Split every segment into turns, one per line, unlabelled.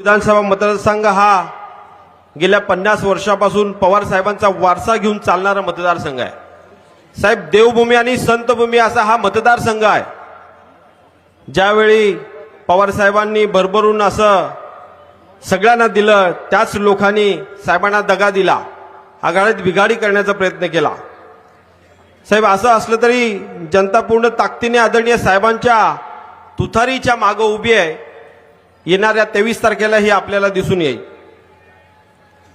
विधानसभा मतदारसंघ हा गेल्या पन्नास वर्षापासून पवार साहेबांचा वारसा घेऊन चालणारा मतदारसंघ आहे. साहेब देवभूमी आणि संतभूमी असा हा मतदारसंघ आहे. ज्यावेळी पवार साहेबांनी भरभरून असं सगळ्यांना दिलं त्याच लोकांनी साहेबांना दगा दिला आघाडीत बिघाडी करण्याचा प्रयत्न केला. साहेब असं असलं तरी जनता पूर्ण ताकदीने आदरणीय साहेबांच्या तुथारीच्या मागं उभी आहे. येणाऱ्या तेवीस तारखेला ही आपल्याला दिसून येईल.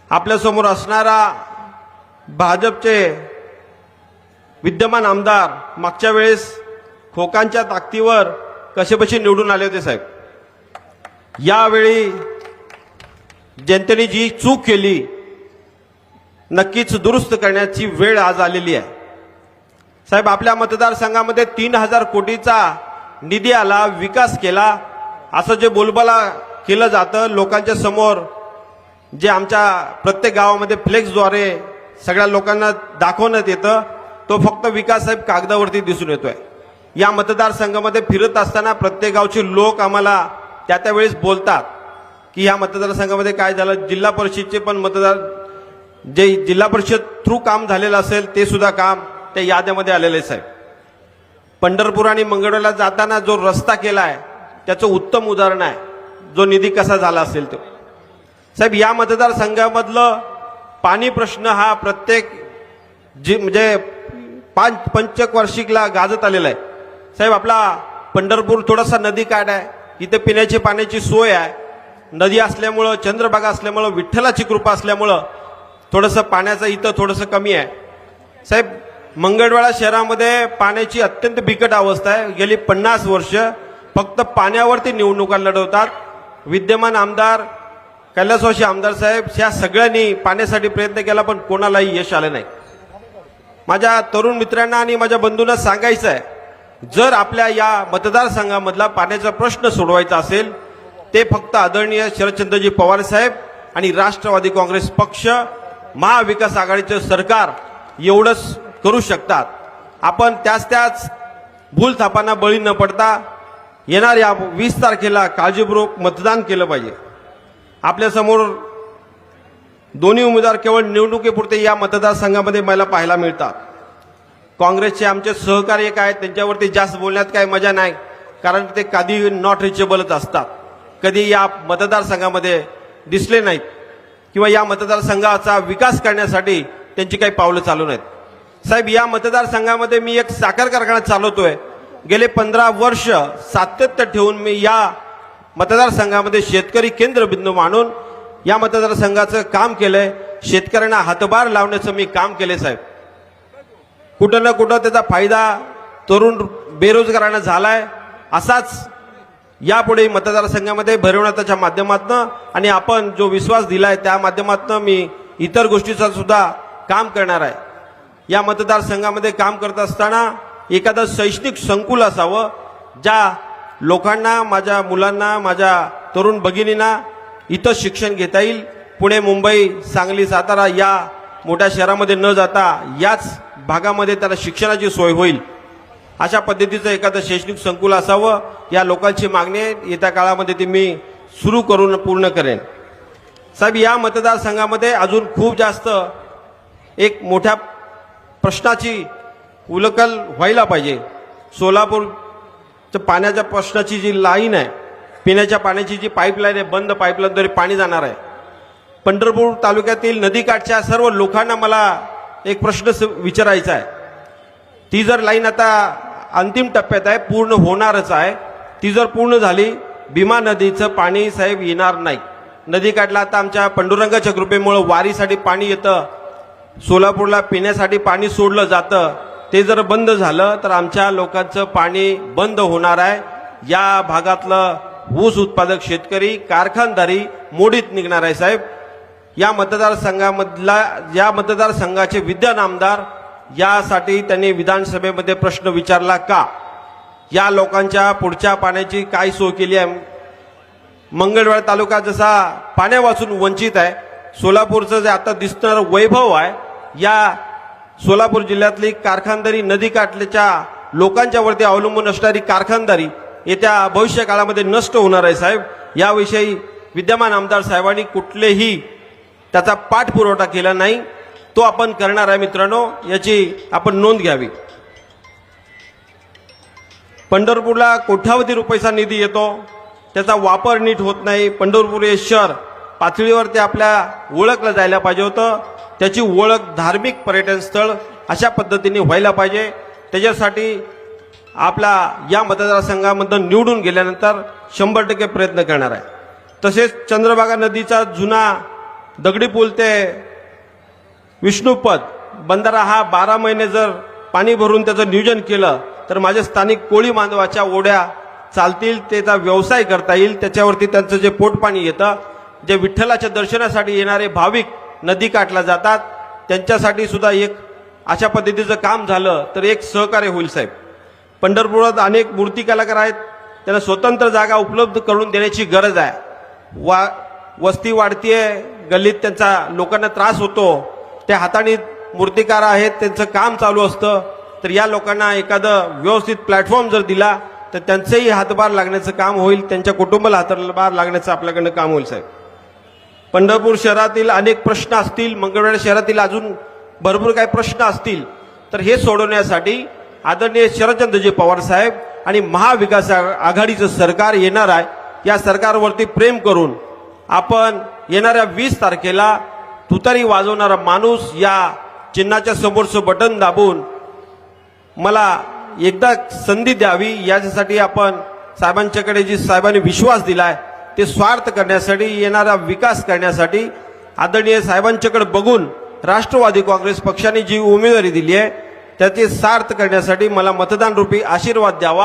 आपल्यासमोर असणारा भाजपचे विद्यमान आमदार मागच्या वेळेस खोकांच्या ताकदीवर कसेबसे निवडून आले होते साहेब? यावेळी जनतेने जी चूक केली नक्कीच दुरुस्त करण्याची वेळ आज आलेली आहे. साहेब आपल्या मतदारसंघामध्ये तीन हजार कोटीचा निधी आला विकास केला असं जे बोलबाला केलं जातं लोकांच्या समोर जे आमच्या प्रत्येक गावामध्ये फ्लेक्सद्वारे सगळ्या लोकांना दाखवण्यात येतं तो फक्त विकास साहेब कागदावरती दिसून येतोय. या मतदारसंघामध्ये फिरत असताना प्रत्येक गावचे लोक आम्हाला त्या त्या वेळेस बोलतात की या मतदारसंघामध्ये काय झालं जिल्हा परिषदचे पण मतदार जे जिल्हा परिषद थ्रू काम झालेलं असेल ते सुद्धा काम त्या याद्यामध्ये आलेलं आहे साहेब. पंढरपूर आणि मंगळवेला जाताना जो रस्ता केला आहे त्याचं उत्तम उदाहरण आहे. जो निधी कसा झाला असेल तो. साहेब या मतदारसंघामधलं पाणी प्रश्न हा प्रत्येक जी म्हणजे पाच पंचवार्षिकला गाजत आलेला आहे. साहेब आपला पंढरपूर थोडासा नदी काठ आहे. इथे पिण्याची पाण्याची सोय आहे. नदी असल्यामुळं चंद्रभागा असल्यामुळं विठ्ठलाची कृपा असल्यामुळं थोडंसं पाण्याचं इथं थोडंसं कमी आहे. साहेब मंगळवाडा शहरामध्ये पाण्याची अत्यंत बिकट अवस्था आहे. गेली पन्नास वर्ष फक्त पाण्यावरती निवडणुका लढवतात. विद्यमान आमदार कैलासवासी आमदार साहेब ह्या सगळ्यांनी पाण्यासाठी प्रयत्न केला पण कोणालाही यश आलं नाही. माझ्या तरुण मित्रांना आणि माझ्या बंधूंना सांगायचं आहे जर आपल्या या मतदारसंघामधला पाण्याचा प्रश्न सोडवायचा असेल ते फक्त आदरणीय शरदचंद्रजी पवार साहेब आणि राष्ट्रवादी काँग्रेस पक्ष महाविकास आघाडीचं सरकार एवढंच करू शकतात. आपण त्याच त्याच भूलथापांना बळी न पडता येणाऱ्या वीस तारखेला काळजीपूर्वक मतदान केलं पाहिजे. आपल्यासमोर दोन्ही उमेदवार केवळ निवडणुकीपुरते या मतदारसंघामध्ये मला पाहायला मिळतात. काँग्रेसचे आमचे सहकार्य काय त्यांच्यावरती जास्त बोलण्यात काय मजा नाही कारण ते कधी नॉट रिचेबलच असतात. कधी या मतदारसंघामध्ये दिसले नाहीत किंवा या मतदारसंघाचा विकास करण्यासाठी त्यांची काही पावलं चालू नाहीत. साहेब या मतदारसंघामध्ये मी एक साखर कारखाना चालवतोय. गेले पंधरा वर्ष सातत्य ठेवून मी या मतदारसंघामध्ये शेतकरी केंद्रबिंदू मानून या मतदारसंघाचं काम केलंय. शेतकऱ्यांना हातभार लावण्याचं मी काम केले साहेब. कुठं ना कुठं त्याचा फायदा तरुण बेरोजगारांना झालाय. असाच यापुढे मतदारसंघामध्ये भरवण्याच्या माध्यमातून आणि आपण जो विश्वास दिलाय त्या माध्यमातून मी इतर गोष्टीचा सुद्धा काम करणार आहे. या मतदारसंघामध्ये काम करत असताना एखादं शैक्षणिक संकुल असावं ज्या लोकांना माझ्या मुलांना माझ्या तरुण भगिनींना इथं शिक्षण घेता येईल. पुणे मुंबई सांगली सातारा या मोठ्या शहरामध्ये न जाता याच भागामध्ये त्याला शिक्षणाची सोय होईल. अशा पद्धतीचं एखादं शैक्षणिक संकुल असावं या लोकांची मागणी आहे. येत्या काळामध्ये ती मी सुरू करून पूर्ण करेन. साहेब या मतदारसंघामध्ये अजून खूप जास्त एक मोठ्या प्रश्नाची उलकल व्हायला पाहिजे. सोलापूरच्या पाण्याच्या प्रश्नाची जी लाईन आहे पिण्याच्या पाण्याची जी पाईपलाईन आहे बंद पाईपलाईनद्वारे पाणी जाणार आहे. पंढरपूर तालुक्यातील नदीकाठच्या सर्व लोकांना मला एक प्रश्न स- विचारायचा आहे. ती जर लाईन आता अंतिम टप्प्यात आहे पूर्ण होणारच आहे. ती जर पूर्ण झाली भीमा नदीचं पाणी साहेब येणार नाही. नदीकाठला आता आमच्या पंडुरंगाच्या कृपेमुळं वारीसाठी पाणी येतं सोलापूरला पिण्यासाठी पाणी सोडलं जातं. ते जर बंद झालं तर आमच्या लोकांचं पाणी बंद होणार आहे. या भागातलं ऊस उत्पादक शेतकरी कारखानदारी मोडीत निघणार आहे साहेब. या मतदारसंघामधला या मतदारसंघाचे विद्यमान आमदार यासाठी त्यांनी विधानसभेमध्ये प्रश्न विचारला का? या लोकांच्या पुढच्या पाण्याची काय सोय केली आहे? मंगळवेळ तालुका जसा पाण्यापासून वंचित आहे सोलापूरचं जे आता दिसणारं वैभव आहे या सोलापूर जिल्ह्यातली कारखानदारी नदीकाठच्या लोकांच्या वरती अवलंबून असणारी कारखानदारी येत्या भविष्य काळामध्ये नष्ट होणार आहे साहेब. याविषयी विद्यमान आमदार साहेबांनी कुठलेही त्याचा पाठपुरवठा केला नाही. तो आपण करणार आहे मित्रांनो याची आपण नोंद घ्यावी. पंढरपूरला कोट्यावधी रुपयाचा निधी येतो. त्याचा वापर नीट होत नाही. पंढरपूर हे शहर पातळीवर ते आपल्या ओळखलं जायला पाहिजे होतं. त्याची ओळख धार्मिक पर्यटन स्थळ अशा पद्धतीने व्हायला पाहिजे. त्याच्यासाठी आपला या मतदारसंघामधून निवडून गेल्यानंतर शंभर टक्के प्रयत्न करणार आहे. तसेच चंद्रभागा नदीचा जुना दगडी पूल ते विष्णुपद बंधारा हा बारा महिने जर पाणी भरून त्याचं नियोजन केलं तर माझ्या स्थानिक कोळी बांधवाच्या ओढ्या चालतील त्याचा व्यवसाय करता येईल. त्याच्यावरती त्यांचं जे पोटपाणी येतं जे विठ्ठलाच्या दर्शनासाठी येणारे भाविक नदी काठला जातात. त्यांच्यासाठी सुद्धा एक अशा पद्धतीचं काम झालं तर एक सहकार्य होईल साहेब. पंढरपुरात अनेक मूर्ती कलाकार आहेत. त्यांना स्वतंत्र जागा उपलब्ध करून देण्याची गरज आहे. वा वस्ती वाढतीये गल्लीत त्यांचा लोकांना त्रास होतो. त्या हाताने मूर्तिकार आहेत त्यांचं काम चालू असतं. तर या लोकांना एखादं व्यवस्थित प्लॅटफॉर्म जर दिला तर त्यांचंही हातभार लागण्याचं काम होईल त्यांच्या कुटुंबाला हातभार लागण्याचं आपल्याकडनं काम होईल साहेब. पंढरपूर शहरातील अनेक प्रश्न असतील मंगळवेढा शहरातील अजून भरपूर काही प्रश्न असतील तर हे सोडवण्यासाठी आदरणीय शरदचंद्रजी पवार साहेब आणि महाविकास आघाडीचं सरकार येणार आहे. या सरकारवरती प्रेम करून आपण येणाऱ्या वीस तारखेला तुतारी वाजवणारा माणूस या चिन्हाच्या समोरचं बटन दाबून मला एकदा संधी द्यावी याच्यासाठी आपण साहेबांच्याकडे जी साहेबांनी विश्वास दिला आहे ते स्वार्थ करण्यासाठी येणारा विकास करण्यासाठी आदरणीय साहेबांच्याकडे बघून राष्ट्रवादी काँग्रेस पक्षाने जी उमेदवारी दिली आहे त्याचे सार्थ करण्यासाठी मला मतदान रूपी आशीर्वाद द्यावा.